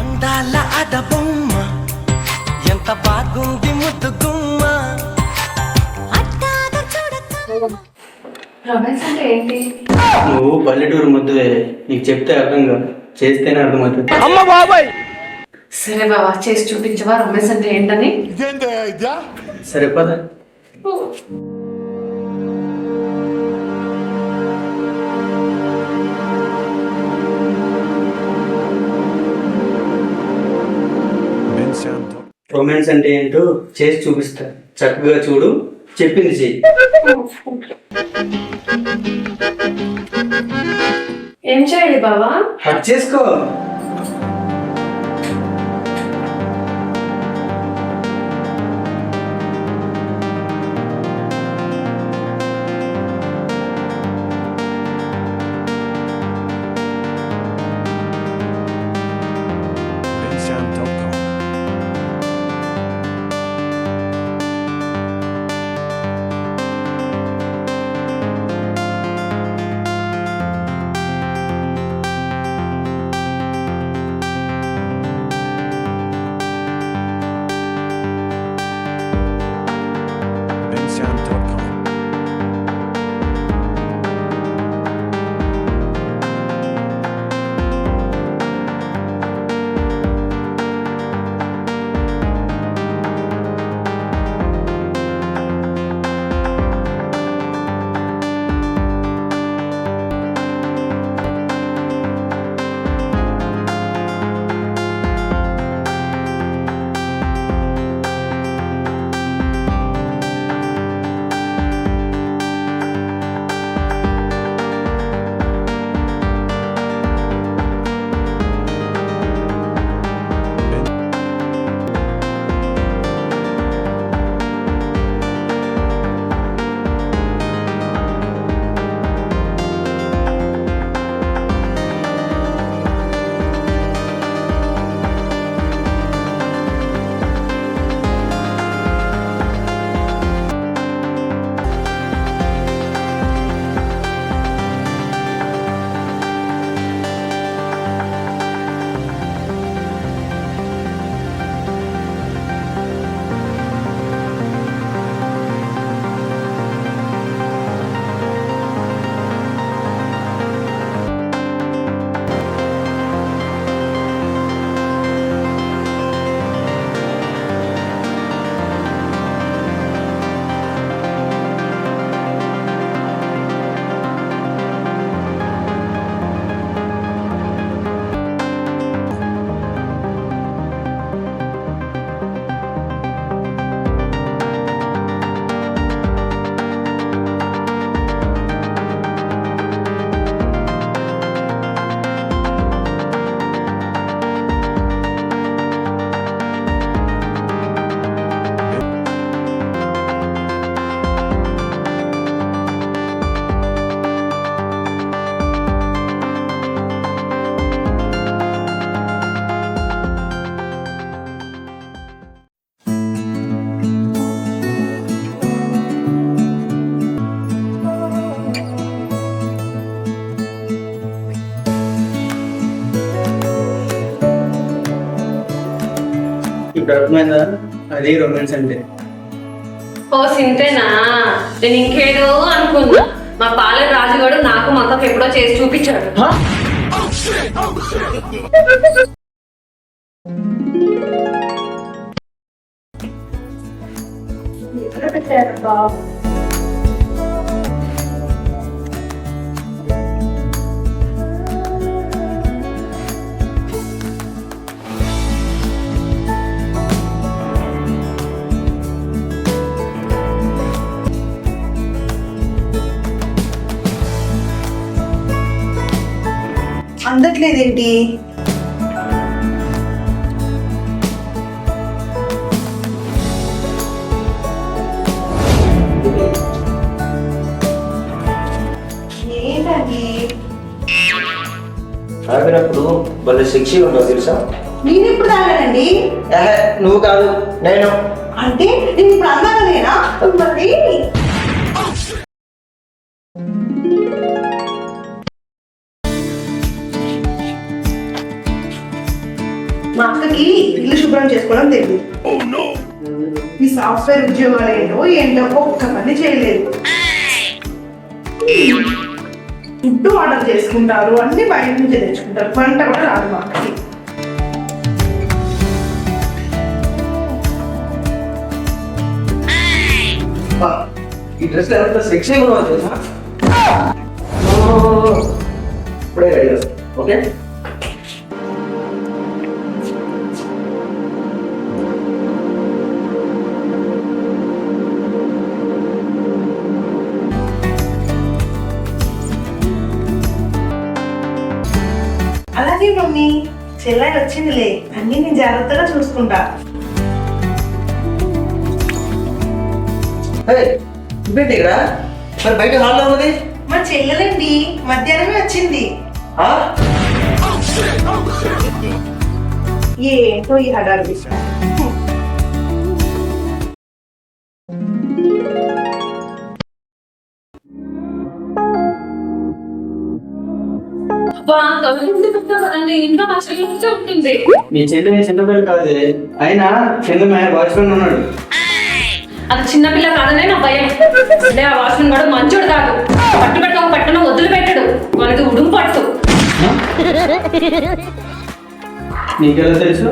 అందాల అడబొమ్మ ఎంత బాగుంది ముద్దు గుమ్మ రొమాన్స్ అంటే ఏంటి? నువ్వు పల్లెటూరు ముద్దువే నీకు చెప్తే అర్థం కాదు. చేస్తేనే అర్థమవుతుంది. సరే బావా చేసి చూపించవా? రొమాన్స్ అంటే ఏంటని? సరే పద. రొమాన్స్ అంటే. ఏంటో చేసి చూపిస్తా. చక్కగా చూడు. చెప్పింది చెయ్యి. చేయండి బావా? చేసుకో. అర్థమైందా అది రొమాన్స్ అంటే. ఓ సింతేనా? నేను ఇంకేదో అనుకున్నా. మా పాల రాజుగాడు నాకు మా అక్కకి ఎప్పుడో చేసి చూపించాడు. అందట్లేదేంటి? తాగినప్పుడు భలే సెక్సీ ఉండవు తెలుసా? నేను ఇప్పుడు తాగానండి నువ్వు కాదు నేను. అంటే నేను ఇప్పుడు అందాక నేనా మరి శుభ్రం చేసుకోవడం తెలియదు. ఈ సాఫ్ట్వేర్ ఉద్యోగాలు ఏంటో ఏంటో ఒక్క పని చేయలేదు. ఫుడ్ ఆర్డర్ చేసుకుంటారు అన్ని బయట నుంచి తెచ్చుకుంటారు వంట కూడా రాదు మా అక్కకి అబ్బా, ఈ డ్రెస్ ఎంత సెక్సీ ఉన్నావు తెలుసా? ఇప్పుడే రెడీ ఓకే మమ్మీ చెల్లాయి వచ్చిందిలే. అన్ని నేను జాగ్రత్తగా చూసుకుంటా. ఇక్కడ? మరి బయట హాల్లో ఉన్నది? మా చెల్లెలండి మధ్యాహ్నమే వచ్చింది? ఏంటో ఈ హడావి అబ్బా, మీ చెల్లి చిన్నపిల్ల కాదే. అయినా కింద వాచ్మెన్ ఉన్నాడు. అది చిన్నపిల్ల కాదనే నా భయం. అంటే ఆ వాచ్మెన్ కూడా మంచోడు కాదు. పట్టు పెట్టక పట్టున వదిలి పెట్టడు. వాళ్ళకి ఉడుము పట్టు. నీకెలా తెలుసు?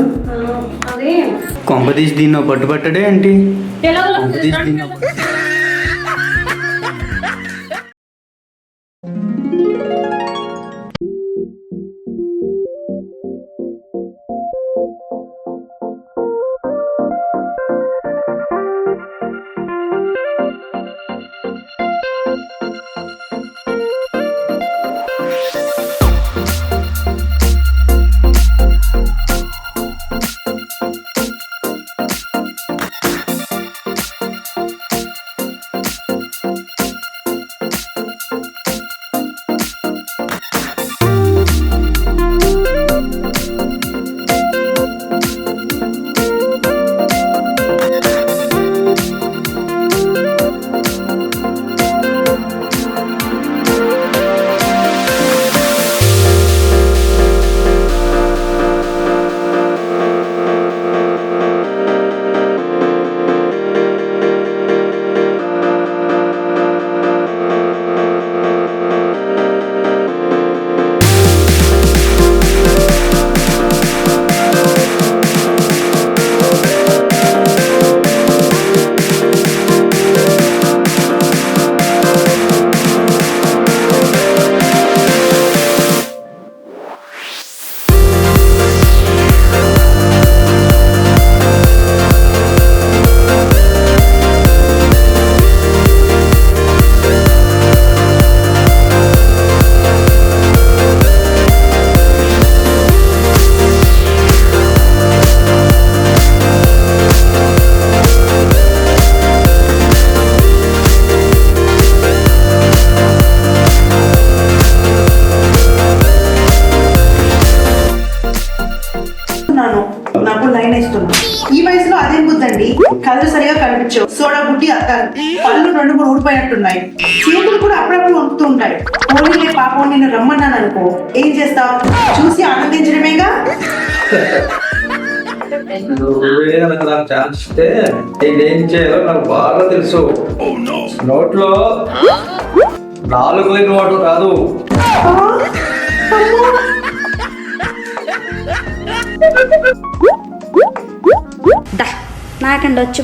అదే. కొంపదీసి దీన్ని పట్టుబట్టడే ఏంటి? ఎలా ఇస్తున్నా ఈ వయసులో అదేం బుద్ధండి కళ్ళు సరిగా కనిపించవు. సోడా బుడ్డి అత్తారు పళ్ళు రెండు మూడు ఊడిపోయినట్టున్నాయి. చేతులు కూడా అప్పుడప్పుడు ఉంటాయి పోనీలే పాపం నిన్ను రమ్మన్నాను అనుకో ఏం చేస్తావు? చూసి ఆనందించడమేగా? నువ్వు నాకు ఛాన్స్ ఇస్తే నేనేం చేయాలో నాకు బాగా తెలుసు. నోట్లో నాలుగు లేని వాడు కాదు. దా నాకండి వచ్చు